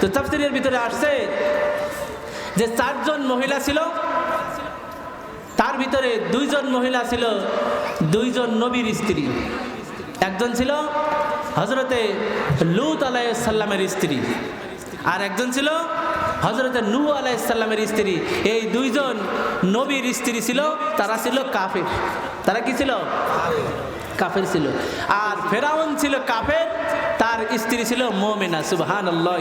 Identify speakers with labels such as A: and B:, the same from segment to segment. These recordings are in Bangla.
A: তো তাফসিরের ভিতরে আসছে যে চারজন মহিলা ছিল, তার ভিতরে দুইজন মহিলা ছিল, দুইজন নবীর স্ত্রী। একজন ছিল হজরতে লুত আলাইসাল্লামের স্ত্রী আর একজন ছিল হজরতে নূহ আলাইসাল্লামের স্ত্রী। এই দুইজন নবীর স্ত্রী ছিল, তারা ছিল কাফের। তারা কি ছিল? কাফের ছিল। আর ফেরাউন ছিল কাফের, তার স্ত্রী ছিল মোমেনা। সুবহান আল্লাহ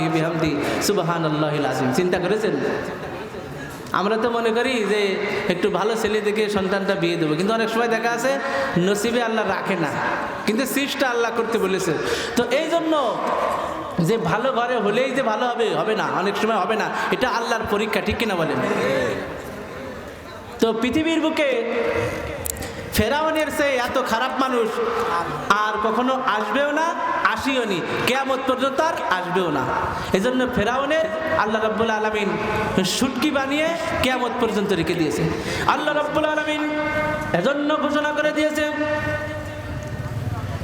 A: সুবহান আল্লাহ আজিম চিন্তা করেছেন? আমরা তো মনে করি যে একটু ভালো ছেলে দেখে সন্তানটা বিয়ে দেবো। কিন্তু অনেক সময় দেখা আছে, নসিবে আল্লাহ রাখে না। কিন্তু সৃষ্টা আল্লাহ করতে বলেছে। তো এই জন্য যে ভালো ঘরে হলেই যে ভালো হবে হবে না। অনেক সময় হবে না। এটা আল্লাহর পরীক্ষা, ঠিক কিনা বলেন? তো পৃথিবীর বুকে ফেরাউনের সে এত খারাপ মানুষ আর কখনো আসবেও না, আসিও নি। কেয়ামত পর্যন্ত আর আসবেও না। এজন্য ফেরাউনের আল্লাহ রব্বুল আলমিন সুটকি বানিয়ে কেয়ামত পর্যন্ত রেখে দিয়েছে। আল্লাহ রব্বুল আলমিন এজন্য ঘোষণা করে দিয়েছে,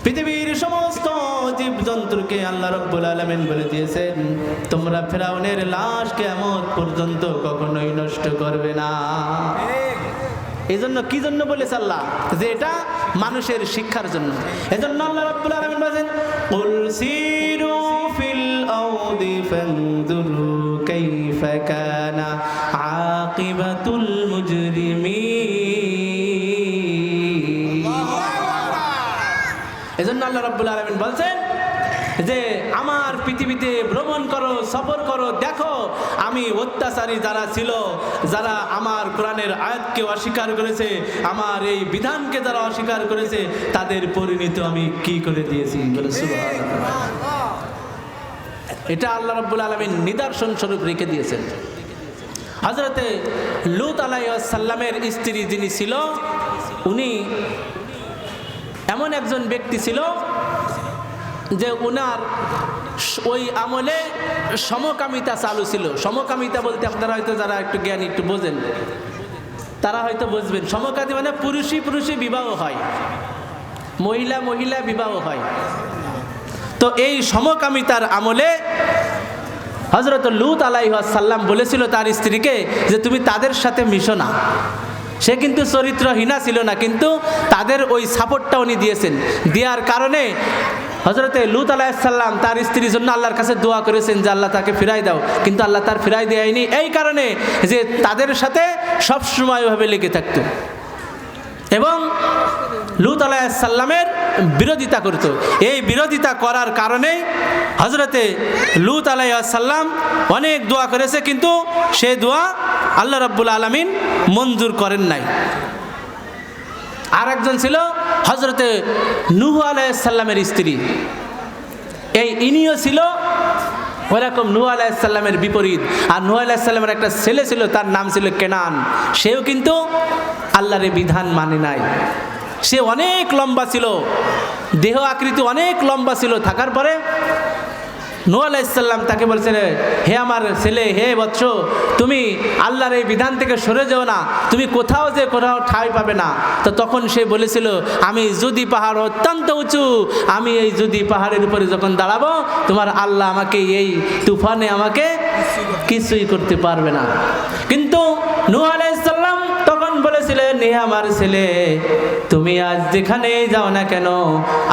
A: পৃথিবীর সমস্ত জীবজন্তুকে আল্লাহ রব্বুল আলমিন বলে দিয়েছেন, তোমরা ফেরাউনের লাশ কেমন পর্যন্ত কখনোই নষ্ট করবে না। এই জন্য কি জন্য বলেছে আল্লাহ? যে এটা মানুষের শিক্ষার জন্য। এজন্য আল্লাহ রাব্বুল আলামিন বলেন কুল সিরু ফিল আরদি ফানজুরু কাইফা কানা আকিবাতুল মুজরিমিন. এজন্য আল্লাহ রাব্বুল আলামিন বলছেন যে আমার পৃথিবীতে ভ্রমণ করো, সফর করো, দেখো, আমি অত্যাচারী যারা ছিল, যারা আমার কোরআনের আয়াতকে অস্বীকার করেছে, আমার এই বিধানকে যারা অস্বীকার করেছে, তাদের পরিণতি আমি কি করে দিয়েছি? এটা আল্লাহ রাব্বুল আলমিন নিদর্শন স্বরূপ রেখে দিয়েছেন। হজরতে লুত আলাইসাল্লামের স্ত্রী যিনি ছিল, উনি এমন একজন ব্যক্তি ছিল যে ওনার ওই আমলে সমকামিতা চালু ছিল। সমকামিতা বলতে আপনারা হয়তো যারা একটু জ্ঞানী একটু বোঝেন, তারা হয়তো বুঝবেন। সমকামী মানে পুরুষই পুরুষই বিবাহ হয়। মহিলা মহিলা বিবাহ হয়। তো এই সমকামিতার আমলে হজরত লুত আলাইসাল্লাম বলেছিল তার স্ত্রীকে যে তুমি তাদের সাথে মিশো না। সে কিন্তু চরিত্রহীনা ছিল না, কিন্তু তাদের ওই সাপোর্টটা উনি দিয়েছেন। দেওয়ার কারণে হজরতে লুত আলাইসাল্লাম তার স্ত্রীর জন্য আল্লাহর কাছে দোয়া করেছেন যে আল্লাহ তাকে ফিরাই দাও। কিন্তু আল্লাহ তার ফিরাই দেয়নি। এই কারণে যে তাদের সাথে সবসময় ওইভাবে লেগে থাকতো। এবং লুত আলাইসাল্লামের বিরোধিতা করত। এই বিরোধিতা করার কারণে হজরতে লুত আলাইসাল্লাম অনেক দোয়া করেছে, কিন্তু সে দোয়া আল্লাহ রাব্বুল আলমিন মঞ্জুর করেন নাই। আর একজন ছিল হজরতে নুহু আলাইসাল্লামের স্ত্রী। এই ইনিও ছিল ওরকম নুহ আলাইসাল্লামের বিপরীত। আর নুহ আলাইসাল্লামের একটা ছেলে ছিল, তার নাম ছিল কেনান। সেও কিন্তু আল্লাহর এই বিধান মানে নাই। সে অনেক লম্বা ছিল, দেহ আকৃতি অনেক লম্বা ছিল। থাকার পরে নূ আলাইসাল্লাম তাকে বলছেন, হে আমার ছেলে, হে বৎস, তুমি আল্লাহর এই বিধান থেকে সরে যাও না। তুমি কোথাও যে কোথাও ঠাঁই পাবে না। তো তখন সে বলেছিল, আমি যদি পাহাড় অত্যন্ত উঁচু, আমি এই যদি পাহাড়ের উপরে যখন দাঁড়াবো, তোমার আল্লাহ আমাকে এই তুফানে আমাকে কিছুই করতে পারবে না। কিন্তু নূ আলাইসাল্লাম তখন বলেছিলেন হে আমার ছেলে, তুমি আজ যেখানে যাও না কেন,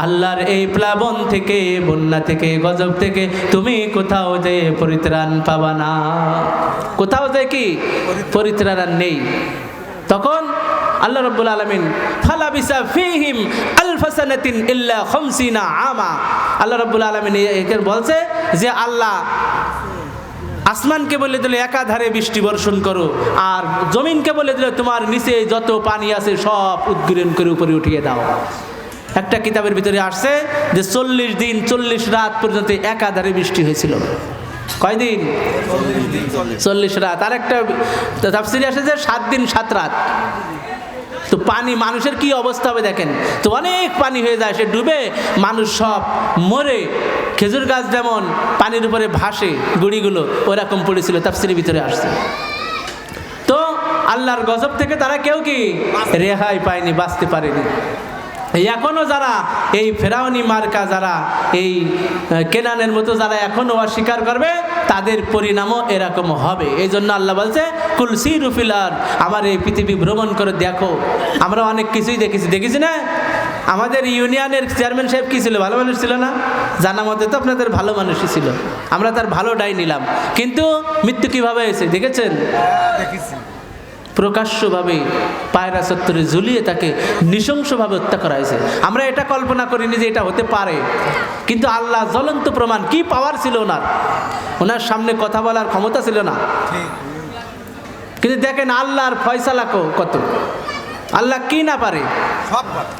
A: আল্লাহর এই প্লাবন থেকে, বন্যা থেকে, গজব থেকে, তুমি কোথাও যে পরিত্রাণ পাবা না। কোথাও যে কি পরিত্রাণ নেই। তখন আল্লাহ রব্বুল আলমিন ফালাবিসা ফিহিম আলফাসানাতিন ইল্লা খমসিনা আমা। আল্লাহ রব্বুল আলমিন একে বলছে যে, আল্লাহ আসমানকে বলে দিলে একাধারে বৃষ্টি বর্ষণ করো, আর জমিনকে বলে দিলে তোমার নিচে যত পানি আছে সব উদ্গীরণ করে উপরে উঠিয়ে দাও। একটা কিতাবের ভিতরে আসছে যে চল্লিশ দিন, চল্লিশ রাত পর্যন্ত একাধারে বৃষ্টি হয়েছিল। কয়দিন? চল্লিশ রাত। আর একটা তাফসিরে আসে যে সাত দিন, সাত রাত। তো পানি মানুষের কি অবস্থা হবে দেখেন? তো অনেক পানি হয়ে যায় সে ডুবে মানুষ সব মরে। খেজুর গাছ যেমন পানির উপরে ভাসে গুড়িগুলো ওরকম পড়েছিল তাফসিরের ভিতরে আসছে। তো আল্লাহর গজব থেকে তারা কেউ কি রেহাই পায়নি বাঁচতে পারেনি। এই এখনও যারা এই ফেরাউনি মার্কা যারা এই কেনানের মতো যারা এখনও অস্বীকার করবে, তাদের পরিণামও এরকম হবে। এই জন্য আল্লাহ বলছে কুলসি রুফিলার আমার এই পৃথিবী ভ্রমণ করে দেখো। আমরা অনেক কিছুই দেখেছি। দেখেছি না? আমাদের ইউনিয়নের চেয়ারম্যান সাহেব কী ছিল? ভালো মানুষ ছিল না? জানা মতে তো আপনাদের ভালো মানুষই ছিল। আমরা তার ভালো ডাই নিলাম। কিন্তু মৃত্যু কীভাবে হয়েছে? দেখেছেন? প্রকাশ্যভাবে পায়রা চত্বরে ঝুলিয়ে তাকে নৃশংসভাবে হত্যা করা হয়েছে আমরা এটা কল্পনা করিনি যে এটা হতে পারে। কিন্তু আল্লাহ জ্বলন্ত প্রমাণ কি পাওয়ার ছিল ওনার? ওনার সামনে কথা বলার ক্ষমতা ছিল না। কিন্তু দেখেন আল্লাহর ফয়সালা কত? আল্লাহ কি না পারে।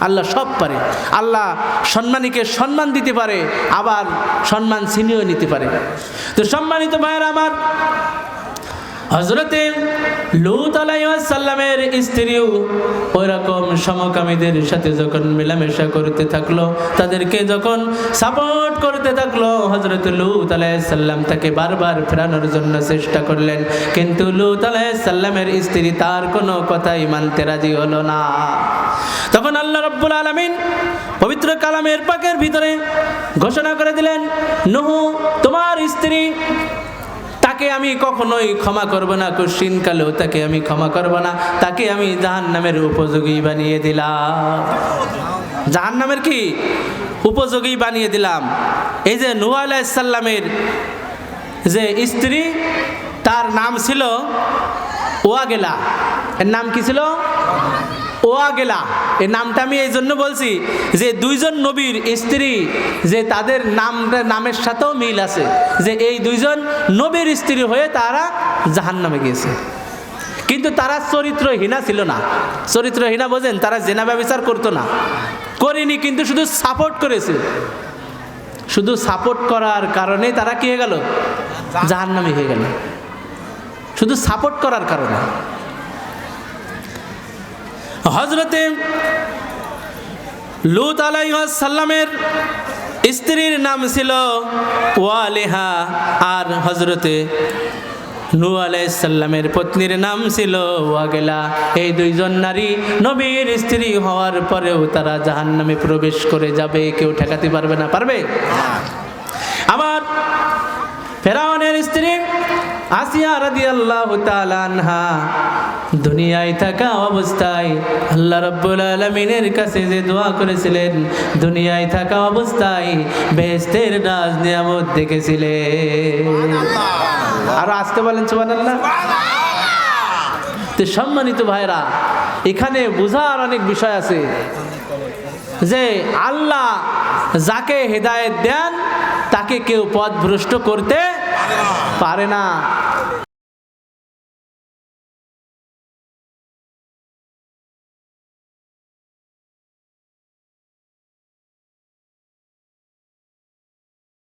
A: আল্লাহ সব পারে। আল্লাহ সম্মানীকে সম্মান দিতে পারে আবার সম্মান ছিনিয়েও নিতে পারে। তো সম্মানিত ভাইয়ের আমার হজরতে লুত আলাইসাল্লামের স্ত্রীও ওই রকম সমকামীদের সাথে যখন মেলামেশা করতে থাকল, তাদেরকে যখন সাপোর্ট করতে থাকল হজরত লুত আলাইসাল্লাম তাকে বারবার ফেরানোর জন্য চেষ্টা করলেন। কিন্তু লুত আলাইসাল্লামের স্ত্রী তার কোনো কথাই মানতে রাজি হলো না। তখন আল্লাহ রব্বুল আলমিন পবিত্র কালামের পাকের ভিতরে ঘোষণা করে দিলেন, নহু, তোমার স্ত্রী তাকে আমি কখনোই ক্ষমা করব না কশিন কালেও তাকে আমি ক্ষমা করব না। তাকে আমি জাহান নামের উপযোগী বানিয়ে দিলাম। জাহান নামের কি? উপযোগী বানিয়ে দিলাম। এই যে নুহ আলাইসাল্লামের যে স্ত্রী, তার নাম ছিল ওয়াগেলা। এর নাম কি ছিল? ওয়াগেলা এই নামটা আমি এই জন্য বলছি যে দুইজন নবীর স্ত্রী, যে তাদের নাম, নামের সাথেও মিল আছে, যে এই দুইজন নবীর স্ত্রী হয়ে তারা জাহান নামে গিয়েছে। কিন্তু তারা চরিত্রহীনা ছিল না। চরিত্রহীনা বোঝেন, তারা জেনা ব্যবচার করতো না। করেনি, কিন্তু শুধু সাপোর্ট করেছে। শুধু সাপোর্ট করার কারণে তারা কি হয়ে গেল? জাহান্নামী হয়ে গেল। শুধু সাপোর্ট করার কারণে। হজরতে লুত আলাইসাল্লামের স্ত্রীর নাম ছিল ওয়ালেহা আর হজরতে নু আলাইসাল্লামের পত্নীর নাম ছিল ওয়াগেলা। এই দুইজন নারী নবীর স্ত্রী হওয়ার পরেও তারা জাহান্নামে প্রবেশ করে যাবে কেউ ঠেকাতে পারবে না পারবে? আমার ফেরাউনের স্ত্রী আসিয়া রাদি আল্লাহ আনহা দুনিয়ায় থাকা অবস্থায় আল্লাহ রব্বুল আলমিনের কাছে যে দোয়া করেছিলেন দুনিয়ায় থাকা অবস্থায় বেহেস্তের নাজ নিয়ামত দেখেছিলেন। আর আসতে বলেন সুবান আল্লাহ তো সম্মানিত ভাইরা এখানে বোঝার অনেক বিষয় আছে যে আল্লাহ যাকে হেদায়েত দেন তাকে কেউ পথভ্রষ্ট করতে পারে না।